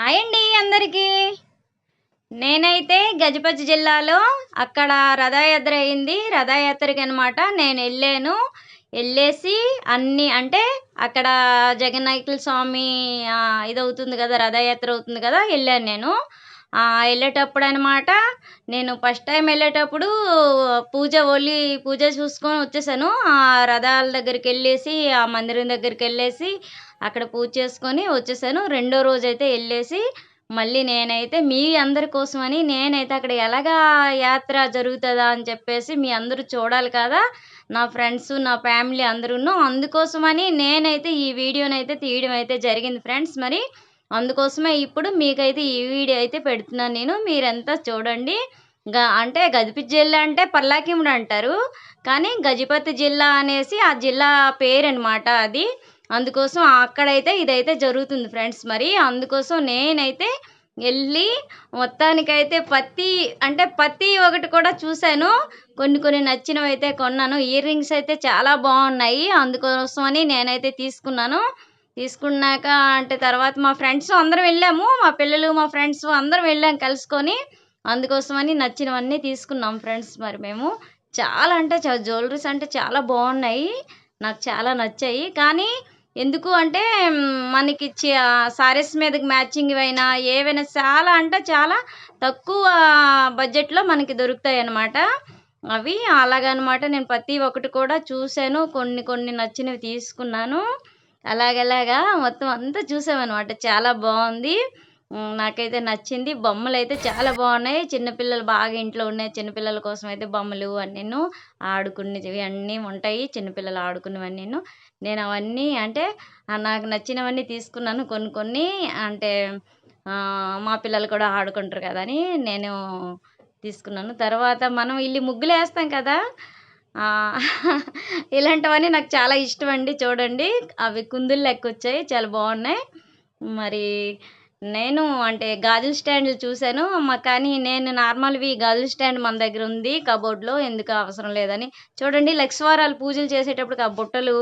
Hi అండి అందరికీ. నేనైతే గజపతి జిల్లాలో అక్కడ రథయాత్ర అయింది. రథయాత్రకి అనమాట నేను వెళ్ళాను. వెళ్ళేసి అన్ని అంటే అక్కడ జగన్నాయకుల స్వామి ఇది అవుతుంది కదా రథయాత్ర అవుతుంది కదా వెళ్ళాను నేను. వెళ్ళేటప్పుడు అనమాట నేను ఫస్ట్ టైం వెళ్ళేటప్పుడు పూజ ఓలి పూజ చూసుకొని వచ్చేసాను. ఆ రథాల దగ్గరికి వెళ్ళేసి ఆ మందిరం దగ్గరికి వెళ్ళేసి అక్కడ పూజ చేసుకొని వచ్చేసాను. రెండో రోజు అయితే వెళ్ళేసి మళ్ళీ నేనైతే మీ అందరి కోసమని నేనైతే అక్కడ ఎలాగా యాత్ర జరుగుతుందా అని చెప్పేసి మీ అందరూ చూడాలి కదా. నా ఫ్రెండ్స్ నా ఫ్యామిలీ అందరూ అందుకోసమని నేనైతే ఈ వీడియోనైతే తీయడం అయితే జరిగింది ఫ్రెండ్స్. మరి అందుకోసమే ఇప్పుడు మీకైతే ఈ వీడియో అయితే పెడుతున్నాను నేను. మీరంతా చూడండి. గ అంటే గజపతి జిల్లా అంటే పల్లాకిముడు అంటారు. కానీ గజపతి జిల్లా అనేసి ఆ జిల్లా పేరు అనమాట అది. అందుకోసం అక్కడైతే ఇదైతే జరుగుతుంది ఫ్రెండ్స్ మరి. అందుకోసం నేనైతే వెళ్ళి మొత్తానికైతే పత్తి అంటే పత్తి ఒకటి కూడా చూశాను. కొన్ని కొన్ని నచ్చినవి అయితే కొన్నాను. ఇయర్ రింగ్స్ అయితే చాలా బాగున్నాయి. అందుకోసమని నేనైతే తీసుకున్నాను. తీసుకున్నాక అంటే తర్వాత మా ఫ్రెండ్స్ అందరం వెళ్ళాము. మా పిల్లలు మా ఫ్రెండ్స్ అందరం వెళ్ళాం కలుసుకొని. అందుకోసమని నచ్చినవన్నీ తీసుకున్నాం ఫ్రెండ్స్ మరి మేము. చాలా అంటే చాలా జ్యువెలరీస్ అంటే చాలా బాగున్నాయి. నాకు చాలా నచ్చాయి. కానీ ఎందుకు అంటే మ్, మనకి సారీస్ మీదకి మ్యాచింగ్ అయినా ఏవైనా చాలా అంటే చాలా తక్కువ బడ్జెట్లో మనకి దొరుకుతాయి అన్నమాట అవి అలాగనమాట నేను ప్రతి ఒక్కటి కూడా చూశాను కొన్ని కొన్ని నచ్చినవి తీసుకున్నాను. అలాగలాగా మొత్తం అంతా చూసామన్నమాట. చాలా బాగుంది. నాకైతే నచ్చింది. బొమ్మలు అయితే చాలా బాగున్నాయి. చిన్నపిల్లలు బాగా ఇంట్లో ఉన్నాయి చిన్నపిల్లల కోసం అయితే బొమ్మలు అన్నీను ఆడుకునేవి అన్నీ ఉంటాయి. చిన్నపిల్లలు ఆడుకునేవన్నీ నేను అవన్నీ అంటే నాకు నచ్చినవన్నీ తీసుకున్నాను కొన్ని కొన్ని. అంటే మా పిల్లలు కూడా ఆడుకుంటారు కదా అని నేను తీసుకున్నాను. తర్వాత మనం ఇల్లు ముగ్గులు వేస్తాం కదా ఇలాంటివన్నీ నాకు చాలా ఇష్టం అండి. చూడండి అవి కుందులు లెక్క వచ్చాయి. చాలా బాగున్నాయి. మరి నేను అంటే గాజుల స్టాండ్లు చూశాను మా కానీ నేను నార్మల్వి గాజుల స్టాండ్ మన దగ్గర ఉంది కబోర్డ్లో ఎందుకు అవసరం లేదని. చూడండి లక్ష్వారాలు పూజలు చేసేటప్పుడు ఆ బుట్టలు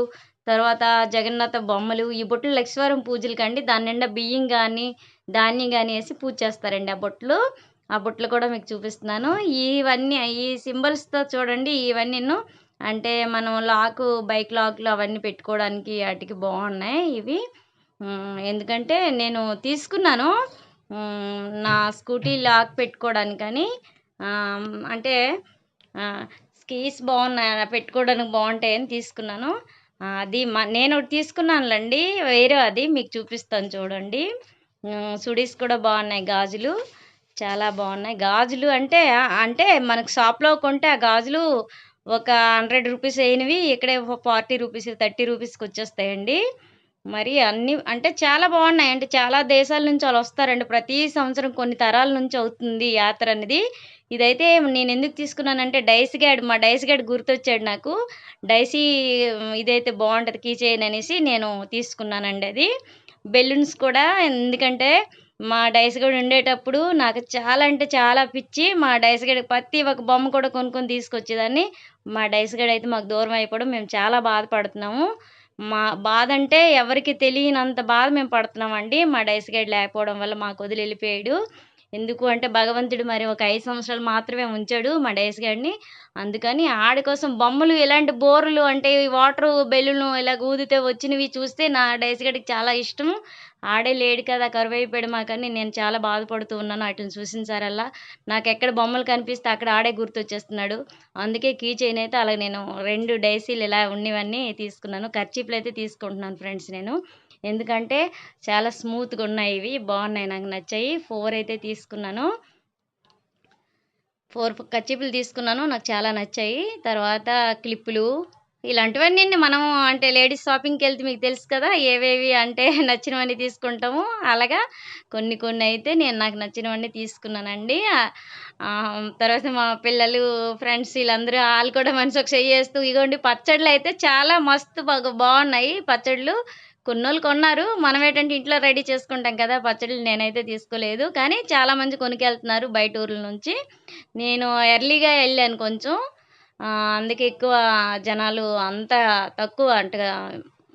తర్వాత జగన్నాథ బొమ్మలు ఈ బుట్టలు లక్ష్వారం పూజలకి అండి దాని నిండా బియ్యం కానీ ధాన్యం కానీ వేసి పూజ చేస్తారండి ఆ బుట్టలు. ఆ బుట్టలు కూడా మీకు చూపిస్తున్నాను. ఇవన్నీ ఈ సింబల్స్తో చూడండి ఇవన్నీ అంటే మనం లాకు బైక్ లాక్లు అవన్నీ పెట్టుకోవడానికి వాటికి బాగున్నాయి ఇవి. ఎందుకంటే నేను తీసుకున్నాను. నా స్కూటీ లాక్ పెట్టుకోవడానికని. అంటే స్కీస్ బాగున్నాయి? పెట్టుకోవడానికి బాగుంటాయని తీసుకున్నాను. అది మా నేను ఒకటి తీసుకున్నానులేండి. వేరే అది మీకు చూపిస్తాను చూడండి. సుడీస్ కూడా బాగున్నాయి గాజులు. చాలా బాగున్నాయి. గాజులు అంటే అంటే మనకు షాప్లో కొంటే ఆ గాజులు ఒక హండ్రెడ్ రూపీస్ అయినవి ఇక్కడే ఫార్టీ రూపీస్ థర్టీ రూపీస్కి వచ్చేస్తాయండి. మరి అన్ని అంటే చాలా బాగున్నాయి. అంటే చాలా దేశాల నుంచి వాళ్ళు వస్తారండి. ప్రతి సంవత్సరం కొన్ని తరాల నుంచి అవుతుంది యాత్ర అనేది. ఇదైతే నేను ఎందుకు తీసుకున్నానంటే డైస్ గైడ్ మా డైస్ గైడ్ గుర్తొచ్చాడు నాకు. డైసీ ఇదైతే బాగుంటుంది కీ అనేసి నేను తీసుకున్నానండి అది. బెలూన్స్ కూడా ఎందుకంటే మా డైస్ గడ్ ఉండేటప్పుడు నాకు చాలా అంటే చాలా పిచ్చి. మా డైస్ గడ్ ప్రతి ఒక బొమ్మ కూడా కొనుక్కొని తీసుకొచ్చేదాన్ని. మా డైస్ గడ్ అయితే మాకు దూరం అయిపోవడం మేము చాలా బాధపడుతున్నాము. మా బాధ అంటే ఎవరికి తెలియనంత బాధ మేము పడుతున్నామండి. మా డైస్ గైడ్ లేకపోవడం వల్ల మాకు వదిలి వెళ్ళిపోయాడు. ఎందుకు అంటే భగవంతుడు మరి ఒక ఐదు సంవత్సరాలు మాత్రమే ఉంచాడు మా డేస్ గారిని అందుకని ఆడి కోసం బొమ్మలు ఇలాంటి బోర్లు అంటే వాటర్ బెలూన్ ఇలా ఊదితే వచ్చినవి చూస్తే నా డేస్ గడికి చాలా ఇష్టం. ఆడే లేడు కదా కరువు అయిపోయాడు మాకని నేను చాలా బాధపడుతూ ఉన్నాను వాటిని చూసిన సారల్లా. నాకు ఎక్కడ బొమ్మలు కనిపిస్తే అక్కడ ఆడే గుర్తొచ్చేస్తున్నాడు. అందుకే కీ చైన్ అయితే అలా నేను రెండు డైసీలు ఇలా ఉన్నవన్నీ తీసుకున్నాను. ఖర్చీపులు అయితే తీసుకుంటున్నాను ఫ్రెండ్స్ నేను. ఎందుకంటే చాలా స్మూత్గా ఉన్నాయి ఇవి. బాగున్నాయి. నాకు నచ్చాయి. ఫోర్ అయితే తీసుకున్నాను. ఫోర్ కచ్చిపులు తీసుకున్నాను. నాకు చాలా నచ్చాయి. తర్వాత క్లిప్పులు ఇలాంటివన్నీ మనం అంటే లేడీస్ షాపింగ్కి వెళ్తే మీకు తెలుసు కదా ఏవేవి అంటే నచ్చినవన్నీ తీసుకుంటాము. అలాగా కొన్ని కొన్ని అయితే నేను నాకు నచ్చినవన్నీ తీసుకున్నానండి. తర్వాత మా పిల్లలు ఫ్రెండ్స్ వీళ్ళందరూ వాళ్ళు కూడా మనసు ఒక చెయ్యి వేస్తూ ఇగోండి పచ్చళ్ళు అయితే చాలా మస్తు బాగా బాగున్నాయి. పచ్చళ్ళు కొన్నోళ్ళు కొన్నారు మనం ఏంటంటే ఇంట్లో రెడీ చేసుకుంటాం కదా పచ్చళ్ళు నేనైతే తీసుకోలేదు. కానీ చాలామంది కొనుకెళ్తున్నారు బయట ఊర్ల నుంచి. నేను ఎర్లీగా వెళ్ళాను కొంచెం. అందుకే ఎక్కువ జనాలు అంత తక్కువ అంటే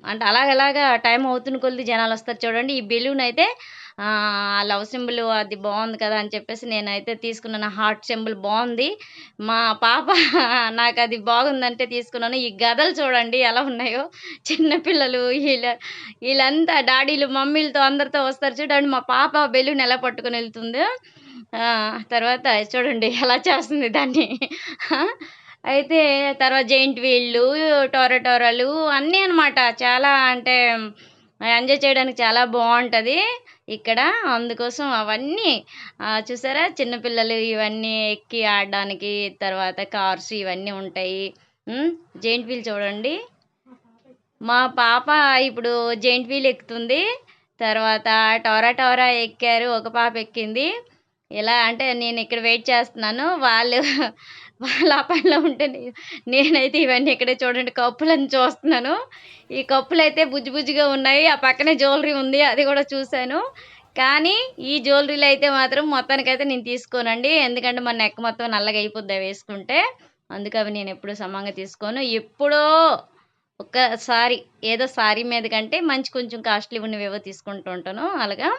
అంటే అలాగలాగా టైం అవుతున్న కొద్ది జనాలు వస్తారు చూడండి. ఈ బెలూన్ అయితే లవ్ సింబల్ అది బాగుంది కదా అని చెప్పేసి నేనైతే తీసుకున్నాను. హార్ట్ సింబల్ బాగుంది. మా పాప నాకు అది బాగుందంటే తీసుకున్నాను. ఈ గదలు చూడండి ఎలా ఉన్నాయో. చిన్నపిల్లలు వీళ్ళ వీళ్ళంతా డాడీలు మమ్మీలతో అందరితో వస్తారు చూడండి. మా పాప బెలూన్ ఎలా పట్టుకొని వెళ్తుందో. తర్వాత చూడండి ఎలా చేస్తుంది దాన్ని. అయితే తర్వాత జెయింట్ వీళ్ళు టోరటోరలు అన్నీ అనమాట చాలా అంటే ఎంజాయ్ చేయడానికి చాలా బాగుంటుంది ఇక్కడ. అందుకోసం అవన్నీ చూసారా? చిన్నపిల్లలు ఇవన్నీ ఎక్కి ఆడడానికి తర్వాత కార్స్ ఇవన్నీ ఉంటాయి. జెయింట్ వీల్ చూడండి. మా పాప ఇప్పుడు జెయింట్ వీల్ ఎక్కుతుంది. తర్వాత టోరా టోరా ఎక్కారు ఒక పాప ఎక్కింది. ఎలా అంటే నేను ఇక్కడ వెయిట్ చేస్తున్నాను. వాళ్ళు వాళ్ళ ఆ పనిలో ఉంటే నే- నేనైతే ఇవన్నీ ఇక్కడే చూడండి కప్పులను చూస్తున్నాను. ఈ కప్పులు అయితే బుజ్జి బుజ్జిగా ఉన్నాయి. ఆ పక్కనే జ్యువెలరీ ఉంది అది కూడా చూశాను. కానీ ఈ జ్యువెలరీలు అయితే మాత్రం మొత్తానికైతే నేను తీసుకోనండి. ఎందుకంటే మన నెక్ మొత్తం నల్లగా అయిపోద్ది అవి వేసుకుంటే. అందుకు అవి నేను ఎప్పుడూ సమంగా తీసుకోను. ఎప్పుడో ఒక్కసారి ఏదో సారీ మీద కంటే మంచి కొంచెం కాస్ట్లీ ఉన్నవేవో తీసుకుంటూ ఉంటాను. అలాగా?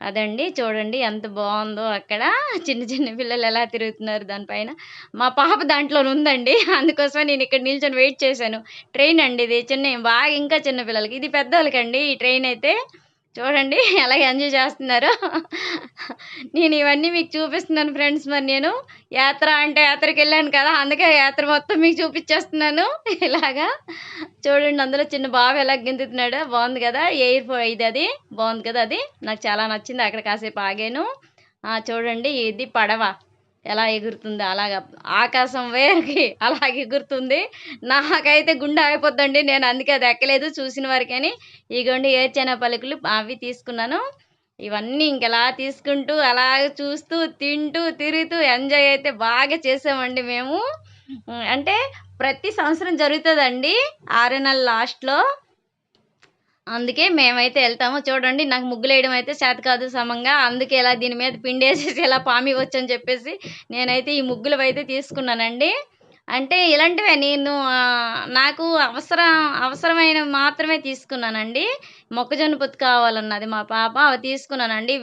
అదండి. చూడండి ఎంత బాగుందో అక్కడ. చిన్న చిన్న పిల్లలు ఎలా తిరుగుతున్నారు దానిపైన. మా పాప దాంట్లో ఉందండి. అందుకోసమే నేను ఇక్కడ నిల్చొని వెయిట్ చేశాను. ట్రైన్ అండి ఇది. చిన్న బాగా ఇంకా చిన్న పిల్లలకి. ఇది పెద్దవాళ్ళకండి ఈ ట్రైన్ అయితే. చూడండి ఎలా ఎంజాయ్ చేస్తున్నారు. నేను ఇవన్నీ మీకు చూపిస్తున్నాను ఫ్రెండ్స్ మరి నేను. యాత్ర అంటే యాత్రకి వెళ్ళాను కదా అందుకే యాత్ర మొత్తం మీకు చూపించేస్తున్నాను. ఇలాగా. చూడండి అందులో చిన్న బాబు ఎలా గిందుతున్నాడు. బాగుంది కదా ఎయిర్ ఫో ఇది అది. బాగుంది కదా అది. నాకు చాలా నచ్చింది అక్కడ కాసేపు ఆగాను. చూడండి ఇది పడవ. ఎలా ఎగురుతుందో అలాగా. ఆకాశం వేరుకి అలాగే ఎగురుతుంది. నాకైతే గుండె ఆగిపోద్దండి. నేను అందుకే అది ఎక్కలేదు. చూసిన వారికని ఇగోండి ఏడ్చిన పలుకులు అవి తీసుకున్నాను. ఇవన్నీ ఇంకెలా తీసుకుంటూ అలా చూస్తూ తింటూ తిరుగుతూ ఎంజాయ్ అయితే బాగా చేసామండి మేము. అంటే ప్రతి సంవత్సరం జరుగుతుందండి. ఆరు నెలల లాస్ట్లో అందుకే మేమైతే వెళ్తాము చూడండి నాకు ముగ్గులు వేయడం అయితే చేత కాదు సమంగా. అందుకే ఇలా దీని మీద పిండేసేసి ఇలా పామి వచ్చని చెప్పేసి నేనైతే ఈ ముగ్గులు అయితే తీసుకున్నానండి. అంటే ఇలాంటివే నేను నాకు అవసరం అవసరమైన మాత్రమే తీసుకున్నానండి. మొక్కజొన్న పొత్తు కావాలన్నది మా పాప అవి తీసుకున్నానండి.